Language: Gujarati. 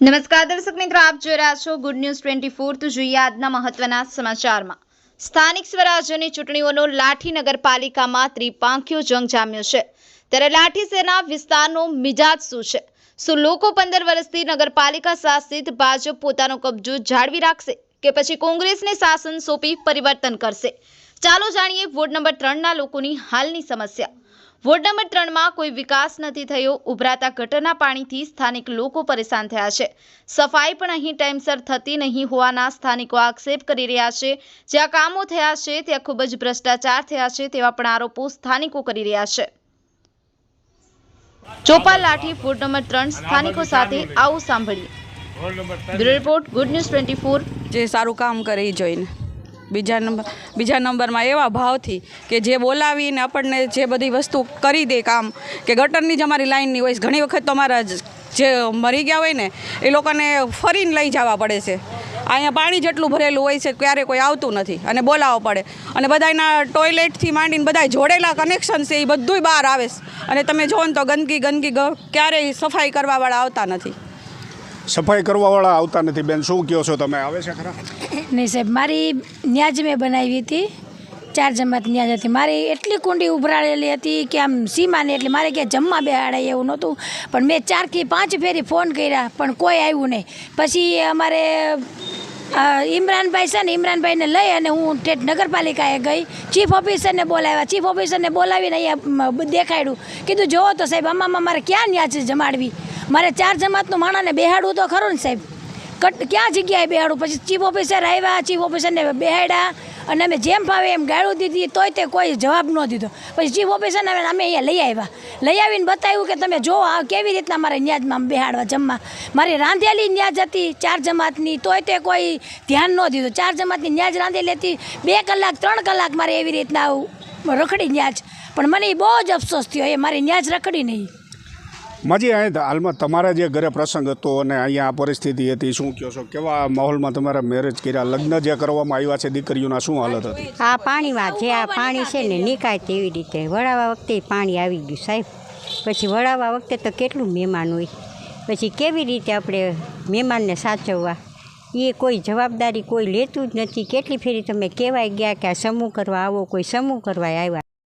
નમસ્કાર દર્શક મિત્રો, આપ જોઈ રહ્યા છો ગુડ ન્યૂઝ ટ્વેન્ટી ફોર તો જોઈએ આજના મહત્વના સમાચારમાં. સ્થાનિક સ્વરાજ્યની ચૂંટણીઓનો લાઠી નગરપાલિકામાં ત્રિપાંખ્યો જંગ જામ્યો છે. ત્યારે લાઠી સેના વિસ્તારનો મિજાજ શું છે? શું લોકો પંદર વર્ષથી નગરપાલિકા શાસિત ભાજપ પોતાનો કબજો જાળવી રાખશે કે પછી કોંગ્રેસને શાસન સોંપી પરિવર્તન કરશે? ચાલો જાણીએ વોર્ડ નંબર ત્રણના લોકોની હાલની સમસ્યા. વોર્ડ નંબર ત્રણમાં કોઈ વિકાસ નથી થયો ઉભરાતા ગટરના પાણીથી સ્થાનિક લોકો પરેશાન થયા છે. સફાઈ પણ અહીં ટાઈમસર થતી નહીં હોવાના સ્થાનિકો આક્ષેપ કરી રહ્યા છે. જ્યાં કામો થયા છે ત્યાં ખૂબ જ ભ્રષ્ટાચાર થયા છે તેવા પણ આરોપો સ્થાનિકો કરી રહ્યા છે. ચોપાલ લાઠી વોર્ડ નંબર ત્રણ સ્થાનિકો સાથે આવું સાંભળીએ bureau report good news twenty four. જે સારું કામ કરે એ જોઈને. બીજા નંબર બીજા નંબરમાં એવા ભાવથી કે જે બોલાવીને આપણને જે બધી વસ્તુ કરી દે કામ, કે ગટરની જ અમારી લાઈનની હોય ઘણી વખત તો અમારા જ- મરી ગયા હોય ને, એ લોકોને ફરીને લઈ જવા પડે છે. અહીંયા પાણી જેટલું ભરેલું હોય છે, ક્યારે કોઈ આવતું નથી અને બોલાવો પડે. અને બધાના ટોયલેટથી માંડીને બધા જોડેલા કનેક્શન છે, એ બધુંય બહાર આવે અને તમે જુઓ ને તો ગંદકી ગંદકી ક્યારેય સફાઈ કરવાવાળા આવતા નથી. સફાઈ કરવાવાળા આવતા નથી. બેન, શું કહો છો તમે? આવે છે ખરા? નહીં સાહેબ, મારી ન્યાજ મેં બનાવી હતી. ચાર જમાત ન્યાજ હતી. મારી એટલી કુંડી ઉભરાળેલી હતી કે આમ સીમાને એટલે મારે ક્યાં જમવા બેહાડાય એવું નહોતું. પણ મેં ચારથી પાંચ ફેરી ફોન કર્યા, પણ કોઈ આવ્યું નહીં. પછી અમારે ઇમરાનભાઈ છે ને, ઇમરાનભાઈને લઈ અને હું ઠેઠ નગરપાલિકાએ ગઈ. ચીફ ઓફિસરને બોલાવ્યા. ચીફ ઓફિસરને બોલાવીને અહીંયા દેખાડ્યું. કીધું જોવો તો સાહેબ, આમાં મારે ક્યાં ન્યાજ જમાડવી? મારે ચાર જમાતનું માણસને બેહાડવું તો ખરું ને સાહેબ? કટ, ક્યાં જગ્યાએ બેહાડું પછી ચીફ ઓફિસર આવ્યા ચીફ ઓફિસરને બેહાડ્યા. અને અમે જેમ ફાવે એમ ગાળું દીધી, તોય તે કોઈ જવાબ ન દીધો. પછી ચીફ ઓફિસર અમે અમે અહીંયા લઈ આવ્યા. લઈ આવીને બતાવ્યું કે તમે જો આ કેવી રીતના મારે ન્યાજમાં બેહાડવા જમવા. મારી રાંધેલી ન્યાજ હતી ચાર જમાતની, તોય તે કોઈ ધ્યાન ન દીધું. ચાર જમાતની ન્યાજ રાંધેલી હતી, બે કલાક, ત્રણ કલાક મારે એવી રીતના રખડી ન્યાજ. પણ મને બહુ જ અફસોસ થયો, એ મારી ન્યાજ રખડી નહીં. માજી, અહીં હાલમાં તમારા જે ઘરે પ્રસંગ હતો અને અહીંયા આ પરિસ્થિતિ હતી, શું કહો છો? કેવા માહોલમાં તમારા મેરેજ કર્યા? લગ્ન જે કરવામાં આવ્યા છે, દીકરીઓના શું હાલત હતી? આ પાણીમાં જે આ પાણી છે ને, નીકાય તેવી રીતે. વળાવા વખતે પાણી આવી ગયું સાહેબ. પછી વળાવા વખતે તો કેટલું મહેમાન હોય. પછી કેવી રીતે આપણે મહેમાનને સાચવવા? એ કોઈ જવાબદારી કોઈ લેતું જ નથી. કેટલી ફેરી તમે કહેવાય ગયા કે આ સમૂહ કરવા આવો, કોઈ સમૂહ કરવા આવ્યા.